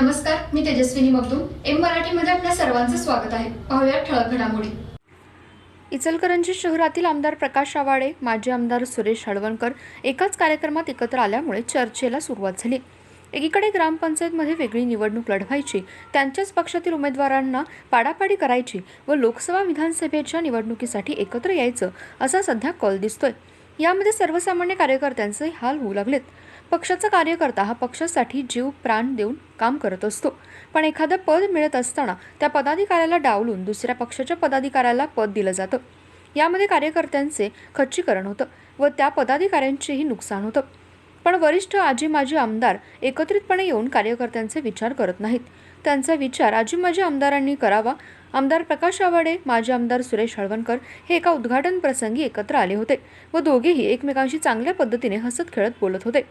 नमस्कार मी तेजस्विनी मगदूम. एम मराठीमध्ये आपल्या सर्वांचं स्वागत आहे. पाहूया ठळक घडामोडी. इचलकरंजी शहरातील आमदार प्रकाश आवाडे माजी आमदार सुरेश हळवणकर एकाच कार्यक्रमात एकत्र आल्यामुळे चर्चेला सुरुवात झाली. एकीकडे ग्रामपंचायतमध्ये वेगळी निवडणूक लढवायची त्यांच्याच पक्षातील उमेदवारांना पाडापाडी करायची व लोकसभा विधानसभेच्या निवडणुकीसाठी एकत्र यायचं असा सध्या कॉल दिसतोय. यामध्ये सर्वसामान्य कार्यकर्त्यांचे हाल होऊ लागलेत. पक्षाचा कार्यकर्ता हा पक्षासाठी जीव प्राण देऊन काम करत असतो. पण एखादं पद मिळत असताना त्या पदाधिकाऱ्याला डावलून दुसऱ्या पक्षाच्या पदाधिकाऱ्याला पद दिलं जातं. यामध्ये कार्यकर्त्यांचे खच्चीकरण होतं व त्या पदाधिकाऱ्यांचेही नुकसान होतं. पण वरिष्ठ आजी माजी आमदार एकत्रितपणे येऊन कार्यकर्त्यांचे विचार करत नाहीत. त्यांचा विचार आजी माजी आमदारांनी करावा. आमदार प्रकाश आवाडे माजी आमदार सुरेश हळवणकर हे एका उद्घाटन प्रसंगी एकत्र आले होते व दोघेही एकमेकांशी चांगल्या पद्धतीने हसत खेळत बोलत होते.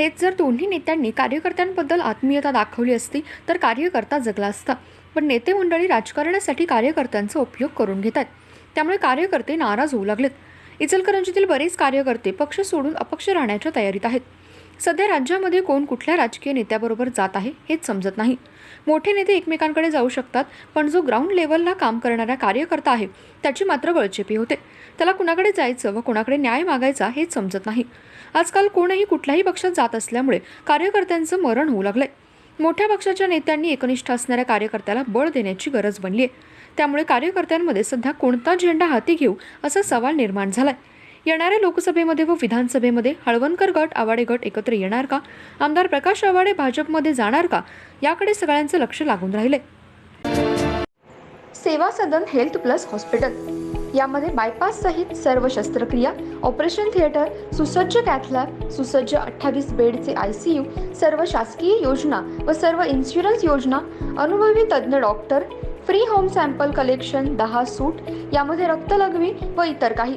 हेच जर दोन्ही नेत्यांनी कार्यकर्त्यांबद्दल आत्मीयता दाखवली असती तर कार्यकर्ता जगला असता. पण नेते मंडळी राजकारणासाठी कार्यकर्त्यांचा उपयोग करून घेत आहेत. त्यामुळे कार्यकर्ते नाराज होऊ लागलेत. इचलकरंजीतील बरेच कार्यकर्ते पक्ष सोडून अपक्ष राहण्याच्या तयारीत आहेत. सध्या राज्यामध्ये कोण कुठल्या राजकीय नेत्याबरोबर जात आहे हेच समजत नाही. मोठे नेते एकमेकांकडे जाऊ शकतात पण जो ग्राउंड लेवलला काम करणारा कार्यकर्ता आहे त्याची मात्र गळचेपी होते. त्याला कुणाकडे जायचं व कुणाकडे न्याय मागायचा हेच समजत नाही. आजकाल कोणही कुठल्याही पक्षात जात असल्यामुळे कार्यकर्त्यांचं मरण होऊ लागलंय. मोठ्या पक्षाच्या नेत्यांनी एकनिष्ठ असणाऱ्या कार्यकर्त्याला बळ देण्याची गरज बनली आहे त्यामुळे कार्यकर्त्यांमध्ये सध्या कोणता झेंडा हाती घेऊ असा सवाल निर्माण झालाय. येणाऱ्या लोकसभेमध्ये व विधानसभेमध्ये हळवणकर गट आवाडे गट एकत्र येणार का? आमदार प्रकाश आवाडे भाजपमध्ये जाणार का? याकडे सगळ्यांचं लक्ष लागून राहिले. Seva Sadan health plus hospital. यामध्ये बायपास सहित सर्व शस्त्रक्रिया ऑपरेशन थिएटर सुसज्ज कॅथलॅब सुसज्ज अठ्ठावीस बेडचे आय सी यू सर्व शासकीय योजना व सर्व इन्शुरन्स योजना अनुभवी तज्ज्ञ doctor free home sample collection दहा सूट यामध्ये रक्तलघवी व इतर काही.